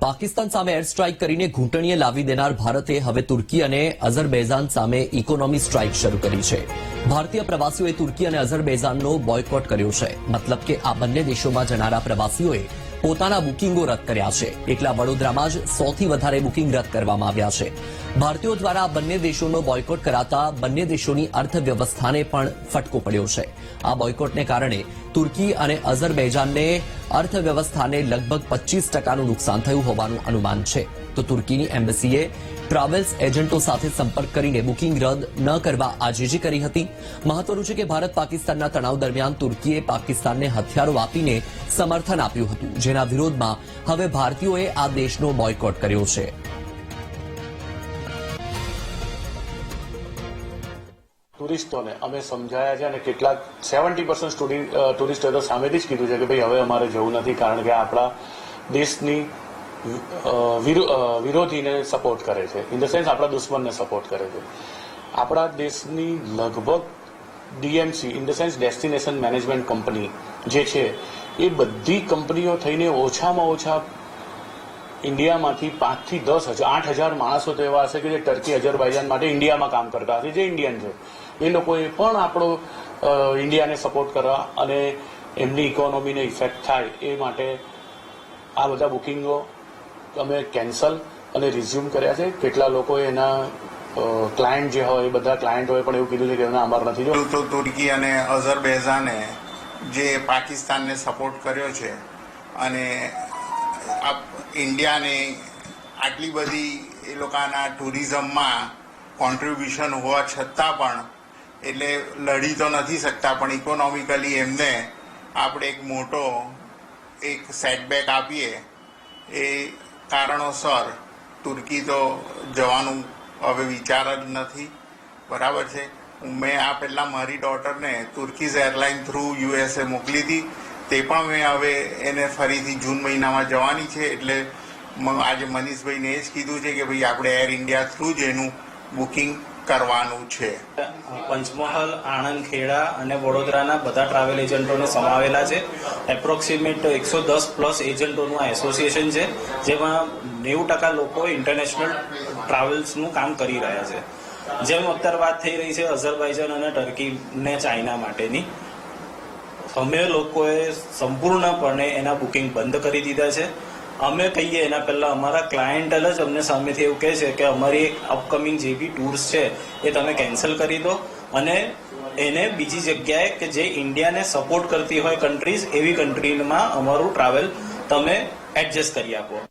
પાકિસ્તાન સામે air strike કરીને ઘૂંટણીએ લાવી દેનાર ભારતે હવે તુર્કી અને અઝરબૈજાન સામે ઇકોનોમી સ્ટ્રાઇક શરૂ કરી છે. ભારતીય પ્રવાસીઓએ તુર્કી અને અઝરબૈજાનનો બોયકોટ કર્યો છે. મતલબ કે આ બંને દેશોમાં જનારા પ્રવાસીઓએ પોતાના બુકિંગો રદ કર્યા છે. એટલા વડોદરામાં જ સોથી વધારે બુકિંગ રદ કરવામાં આવ્યા છે. ભારતીયો દ્વારા આ બંને દેશોનો બોયકોટ કરાતા બંને દેશોની અર્થવ્યવસ્થાને પણ ફટકો પડ્યો છે. આ બોયકોટને કારણે તુર્કી અને અઝરબૈજાનને અર્થવ્યવસ્થાને લગભગ પચીસ ટકાનું નુકસાન થયું હોવાનું અનુમાન છે. તો તુર્કીની એમ્બસીએ ટ્રાવેલ્સ એજન્ટો સાથે સંપર્ક કરીને બુકિંગ રદ ન કરવા આજીજી કરી હતી. મહત્વનું છે કે ભારત પાકિસ્તાનના તણાવ દરમિયાન તુર્કીએ પાકિસ્તાનને હથિયારો આપીને સમર્થન આપ્યું હતું. જેના વિરોધમાં હવે ભારતીયોએ આ દેશનો બોયકોટ કર્યો છે. ટુરિસ્ટોને અમે સમજાયા છે અને કેટલાક સેવન્ટી પર્સન્ટ ટુરિસ્ટોએ તો સામેથી જ કીધું છે કે ભાઈ હવે અમારે જવું નથી કારણ કે આપણા દેશની વિરોધીને સપોર્ટ કરે છે. ઇન ધ સેન્સ આપણા દુશ્મનને સપોર્ટ કરે છે. આપણા દેશની લગભગ DMC in the sense destination management company જે છે, એ બધી કંપનીઓ થઈને ઓછામાં ઓછા ઇન્ડિયામાંથી પાંચથી દસ હજાર આઠ હજાર માણસો તો એવા હશે કે જે ટર્કી અજરબાઈજાન માટે ઇન્ડિયામાં કામ કરતા હશે, જે ઇન્ડિયન છે. એ લોકોએ પણ આપણો ઇન્ડિયાને સપોર્ટ કરવા અને એમની ઇકોનોમીને ઇફેક્ટ થાય એ માટે આ બધા બુકિંગો અમે કેન્સલ અને રિઝ્યુમ કર્યા છે. કેટલા લોકોએ એના ક્લાયન્ટ જે હોય, બધા હોય, પણ એવું કીધું છે કે એમના અમાર નથી જો તો તુર્કી અને અઝરબૈઝાને જે પાકિસ્તાનને સપોર્ટ કર્યો છે અને ઇન્ડિયાને આટલી બધી એ લોકોના ટુરિઝમમાં કોન્ટ્રીબ્યુશન હોવા છતાં પણ, એટલે લડી તો નથી શકતા, પણ ઇકોનોમિકલી એમને આપણે એક મોટો એક સેટબેક આપીએ, એ કારણોસર તુર્કી તો જવાનું હવે વિચાર જ નથી. બરાબર છે? મેં આ પહેલાં મારી ડોટરને તુર્કીઝ એરલાઇન થ્રુ યુએસએ મોકલી હતી. તે પણ મેં હવે એને ફરીથી જૂન મહિનામાં જવાની છે એટલે આજે મનીષભાઈને એ જ કીધું છે કે ભાઈ આપણે એર ઇન્ડિયા થ્રુ જ એનું બુકિંગ કરવાનું છે. પંચમહાલ, આણંદ, ખેડા અને વડોદરાના બધા ટ્રાવેલ એજન્ટોને સમાવેલા છે. એપ્રોક્સિમેટ એકસો દસ પ્લસ એજન્ટોનું આ એસોસિએશન છે, જેમાં નેવું ટકા લોકો ઇન્ટરનેશનલ ટ્રાવેલ્સનું કામ કરી રહ્યા છે. જેમ અત્યારે વાત થઈ રહી છે અઝરબાઈજાન અને ટર્કી ને ચાઇના માટેની. અમે લોકોએ સંપૂર્ણપણે એના બુકિંગ બંધ કરી દીધા છે. અમે કહીએ, એના પહેલા અમારા ક્લાયન્ટ જ અમને સામેથી એવું કહે છે કે અમારી અપકમિંગ જે બી ટૂર્સ છે, એ તમે કેન્સલ કરી દો. અને એને બીજી જગ્યાએ કે જે ઇન્ડિયાને સપોર્ટ કરતી હોય કન્ટ્રીઝ એવી કન્ટ્રીમાં અમારું ટ્રાવેલ તમે એડજસ્ટ કરી આપો.